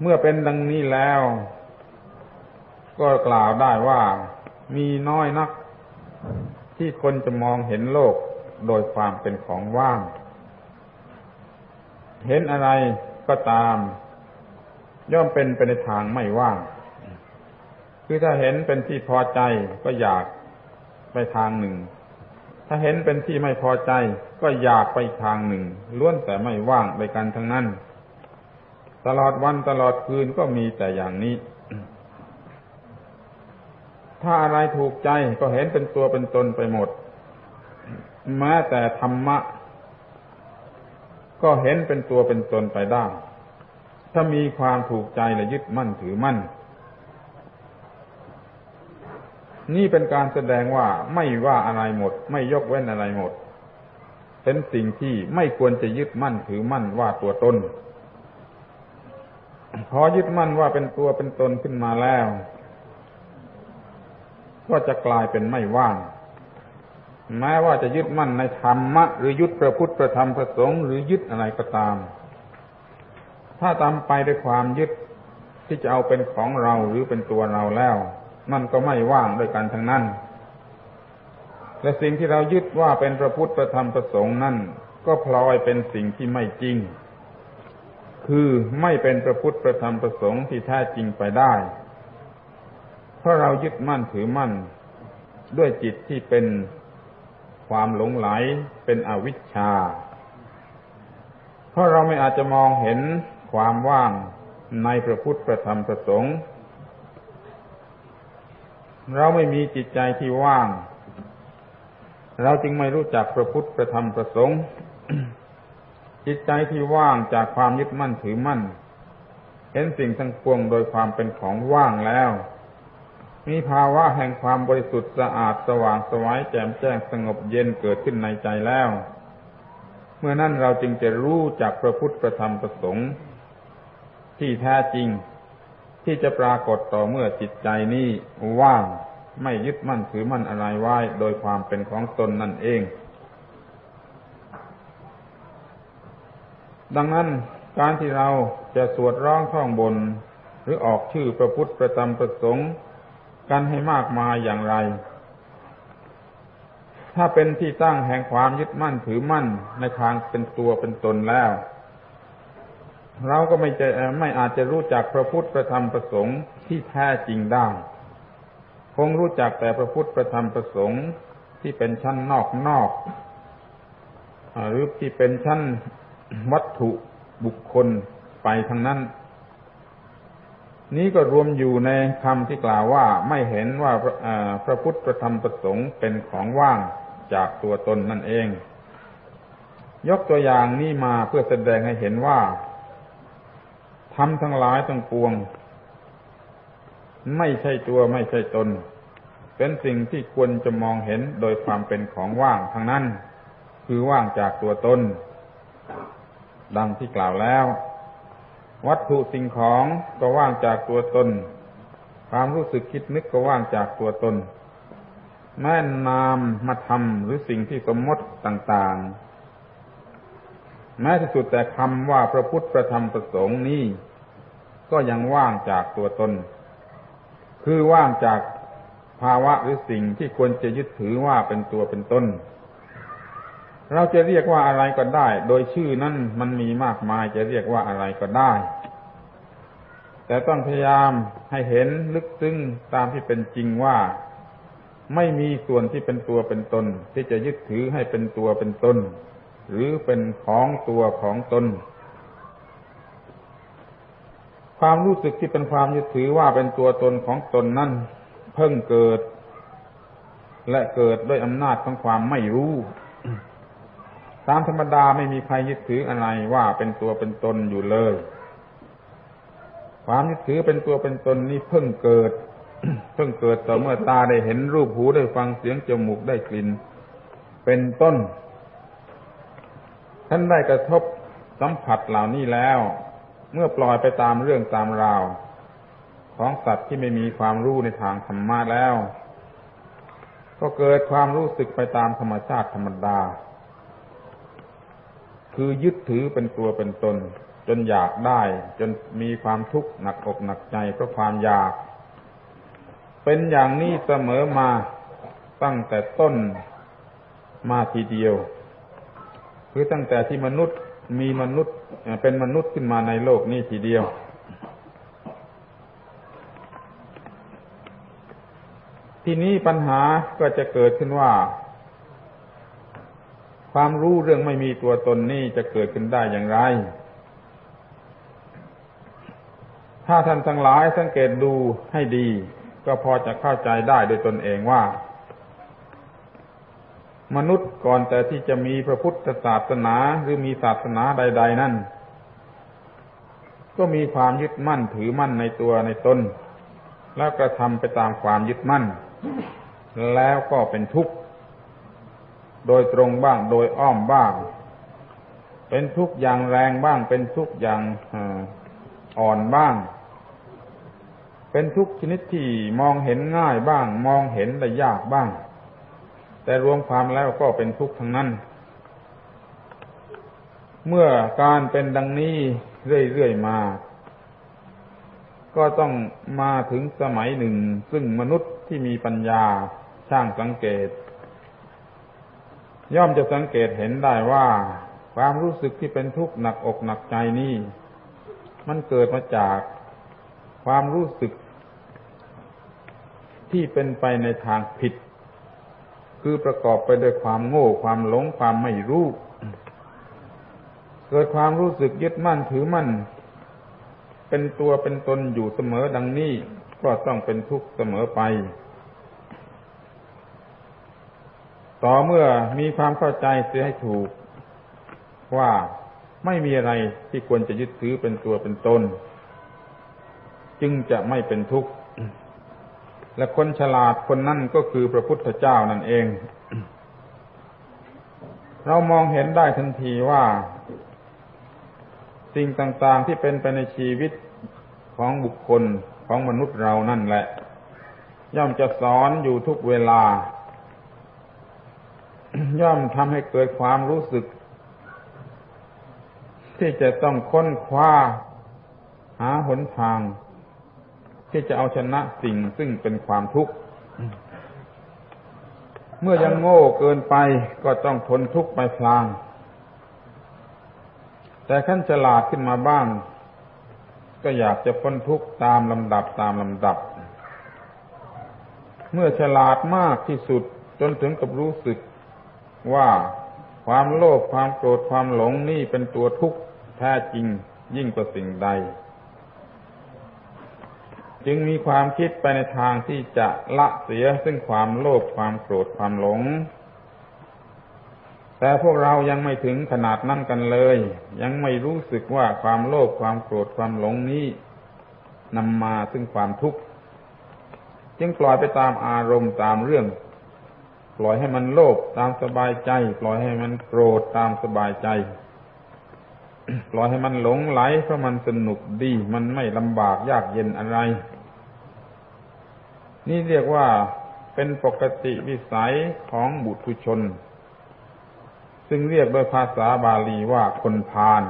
เมื่อเป็นดังนี้แล้ว ก็กล่าวได้ว่ามีน้อยนัก ที่คนจะมองเห็นโลกโดยความเป็นของว่าง เห็นอะไรก็ตาม ย่อมเป็นไปในทางไม่ว่าง คือถ้าเห็นเป็นที่พอใจก็อยากไปทางหนึ่ง ถ้าเห็นเป็นที่ไม่พอใจก็อยากไปทางหนึ่งล้วนแต่ไม่ว่างไปกันทั้งนั้น ตลอดวันตลอดคืนก็มีแต่อย่างนี้ ถ้าอะไรถูกใจก็เห็นเป็นตัวเป็นตนไปหมด แม้แต่ธรรมะ ก็เห็นเป็นตัวเป็นตนไปได้ ถ้ามีความถูกใจและยึดมั่นถือมั่น นี่เป็นการแสดงว่าไม่ว่าอะไรหมด ไม่ยกเว้นอะไรหมดเป็นสิ่งที่ไม่ควรจะยึดมั่นถือมั่นว่าตัวตน พอยึดมั่นว่าเป็นตัวเป็นตนขึ้นมาแล้ว ก็จะกลายเป็นไม่ว่าง แม้ว่าจะยึดมั่นในธรรมะ หรือยึดพระพุทธพระธรรมพระสงฆ์หรือยึดอะไรก็ตาม ถ้าตามไปด้วยความยึดที่จะเอาเป็นของเราหรือเป็นตัวเราแล้ว มันก็ไม่ว่างด้วยกันทั้งนั้น และสิ่งที่เรายึดว่าเป็นพระพุทธพระธรรมพระสงฆ์นั่นก็พลอยเป็นสิ่งที่ไม่จริง คือไม่เป็นพระพุทธพระธรรมพระสงฆ์ที่แท้จริงไปได้ เพราะเรายึดมั่นถือมั่น ด้วยจิตที่เป็นความหลงไหลเป็นอวิชชา เพราะเราไม่อาจจะมองเห็นความว่างในพระพุทธพระธรรมพระสงฆ์เราไม่มีจิตใจที่ว่าง เราจึงไม่รู้จักพระพุทธพระธรรมพระสงฆ์ จิตใจที่ว่างจากความยึดมั่นถือมั่น เห็นสิ่งทั้งปวงโดยความเป็นของว่างแล้ว มีภาวะแห่งความบริสุทธิ์สะอาดสว่างสวายแจ่มแจ้งสงบเย็นเกิดขึ้นในใจแล้ว เมื่อนั้นเราจึงจะรู้จักพระพุทธพระธรรมพระสงฆ์ที่แท้จริงที่จะปรากฏต่อเมื่อจิตใจนี้ว่างไม่ยึดมั่นถือมั่นอะไรไว้โดยความเป็นของตนนั่นเอง ดังนั้นการที่เราจะสวดร้องท่องบน หรือออกชื่อพระพุทธประจำประสงค์กันให้มากมายอย่างไร ถ้าเป็นที่ตั้งแห่งความยึดมั่นถือมั่นในทางเป็นตัวเป็นตนแล้ว เราก็ไม่จะไม่อาจจะรู้จักพระพุทธประธรรมประสงค์ที่แท้จริงได้ คงรู้จักแต่พระพุทธประธรรมประสงค์ที่เป็นชั้นนอกนอกหรือที่เป็นชั้น วัตถุบุคคลไปทั้งนั้น นี้ก็รวมอยู่ในคำที่กล่าวว่าไม่เห็นว่าพระพุทธธรรมประสงค์เป็นของว่างจากตัวตนนั่นเอง ยกตัวอย่างนี้มาเพื่อแสดงให้เห็นว่าทำทั้งหลายทั้งปวง ไม่ใช่ตัวไม่ใช่ตน เป็นสิ่งที่ควรจะมองเห็นโดยความเป็นของว่างทั้งนั้น คือว่างจากตัวตน ดังที่กล่าวแล้ว วัตถุสิ่งของก็ว่างจากตัวตน ความรู้สึกคิดนึกก็ว่างจากตัวตน แม่นามมาทำหรือสิ่งที่สมมติต่างๆ แม้ที่สุดแต่คำว่าพระพุทธประธรรมประสงค์นี้ก็ยังว่างจากตัวตน คือว่างจากภาวะหรือสิ่งที่ควรจะยึดถือว่าเป็นตัวเป็นตน เราจะเรียกว่าอะไรก็ได้ โดยชื่อนั้นมันมีมากมายจะเรียกว่าอะไรก็ได้ แต่ต้องพยายามให้เห็นลึกซึ้งตามที่เป็นจริงว่า ไม่มีส่วนที่เป็นตัวเป็นตน ที่จะยึดถือให้เป็นตัวเป็นตน หรือเป็นของตัวของตน ความรู้สึกที่เป็นความยึดถือว่าเป็นตัวตนของตนนั่นเพิ่งเกิด และเกิดด้วยอำนาจของความไม่รู้ ตามธรรมดาไม่มีใครยึดถืออะไรว่าเป็นตัวเป็นตนอยู่เลย ความยึดถือเป็นตัวเป็นตนนี้เพิ่งเกิด เพิ่งเกิดต่อเมื่อตาได้เห็นรูปหูได้ฟังเสียงจมูกได้กลิ่น เป็นต้น ท่านได้กระทบสัมผัสเหล่านี้แล้ว เมื่อปล่อยไปตามเรื่องตามราว ของสัตว์ที่ไม่มีความรู้ในทางธรรมะแล้ว ก็เกิดความรู้สึกไปตามธรรมชาติธรรมดา คือยึดถือเป็นตัวเป็นตน จนอยากได้ จนมีความทุกข์หนักอกหนักใจเพราะความอยาก เป็นอย่างนี้เสมอมาตั้งแต่ต้นมาทีเดียว คือตั้งแต่ที่มนุษย์มีมนุษย์เป็นมนุษย์ขึ้นมาในโลกนี้ทีเดียว ทีนี้ปัญหาก็จะเกิดขึ้นว่า ความรู้เรื่องไม่มีตัวตนนี่จะเกิดขึ้นได้อย่างไร ถ้าท่านทั้งหลายสังเกตดูให้ดี ก็พอจะเข้าใจได้โดยตนเองว่า มนุษย์ก่อนแต่ที่จะมีพระพุทธศาสนาหรือมีศาสนาใด ๆ นั่น ก็มีความยึดมั่นถือมั่นในตัวในตนแล้วกระทำไปตามความยึดมั่น แล้วก็เป็นทุกข์ โดยตรงบ้าง โดยอ้อมบ้าง เป็นทุกข์อย่างแรงบ้าง เป็นทุกข์อย่างอ่อนบ้าง เป็นทุกชนิดที่มองเห็นง่ายบ้าง มองเห็นได้ยากบ้าง แต่รวมความแล้วก็เป็นทุกข์ทั้งนั้น เมื่อการเป็นดังนี้เรื่อยๆมา ก็ต้องมาถึงสมัยหนึ่ง ซึ่งมนุษย์ที่มีปัญญาช่างสังเกต ย่อมจะสังเกตเห็นได้ว่า ความรู้สึกที่เป็นทุกข์หนักอกหนักใจนี่ มันเกิดมาจากความรู้สึกที่เป็นไปในทางผิด คือประกอบไปด้วยความโง่ความหลงความไม่รู้เกิดความรู้สึกยึดมั่นถือมั่น เป็นตัวเป็นตนอยู่เสมอดังนี้ ก็ต้องเป็นทุกข์เสมอไป ต่อเมื่อมีความเข้าใจเสียให้ถูก ว่าไม่มีอะไรที่ควรจะยึดถือเป็นตัวเป็นตนจึงจะไม่เป็นทุกข์ และคนฉลาดคนนั่นก็คือพระพุทธเจ้านั่นเอง เรามองเห็นได้ทันทีว่า สิ่งต่างๆที่เป็นไปในชีวิตของบุคคลของมนุษย์เรานั่นแหละ ย่อมจะสอนอยู่ทุกเวลา ย่อมทำให้เกิดความรู้สึก ที่จะต้องค้นคว้า หาหนทาง ที่จะเอาชนะสิ่งซึ่งเป็นความทุกข์ เมื่อยังโง่เกินไปก็ต้องทนทุกข์ไปพลาง แต่ขั้นฉลาดขึ้นมาบ้าง ก็อยากจะพ้นทุกข์ตามลำดับตามลำดับ เมื่อฉลาดมากที่สุดจนถึงกับรู้สึก ว่าความโลภความโกรธความหลงนี่เป็นตัวทุกข์แท้จริงยิ่งกว่าสิ่งใด จึงมีความคิดไปในทางที่จะละเสียซึ่งความโลภความโกรธความหลง แต่พวกเรายังไม่ถึงขนาดนั้นกันเลย ยังไม่รู้สึกว่าความโลภความโกรธความหลงนี้นำมาซึ่งความทุกข์จึงปล่อยไปตามอารมณ์ตามเรื่อง ปล่อยให้มันโลภตามสบายใจ ปล่อยให้มันโกรธตามสบายใจ ปล่อยให้มันหลงไหลเพราะมันสนุกดี มันไม่ลำบากยากเย็นอะไร นี่เรียกว่าเป็นปกติวิสัยของบุตุชน ซึ่งเรียกโดยภาษาบาลีว่าคนพาล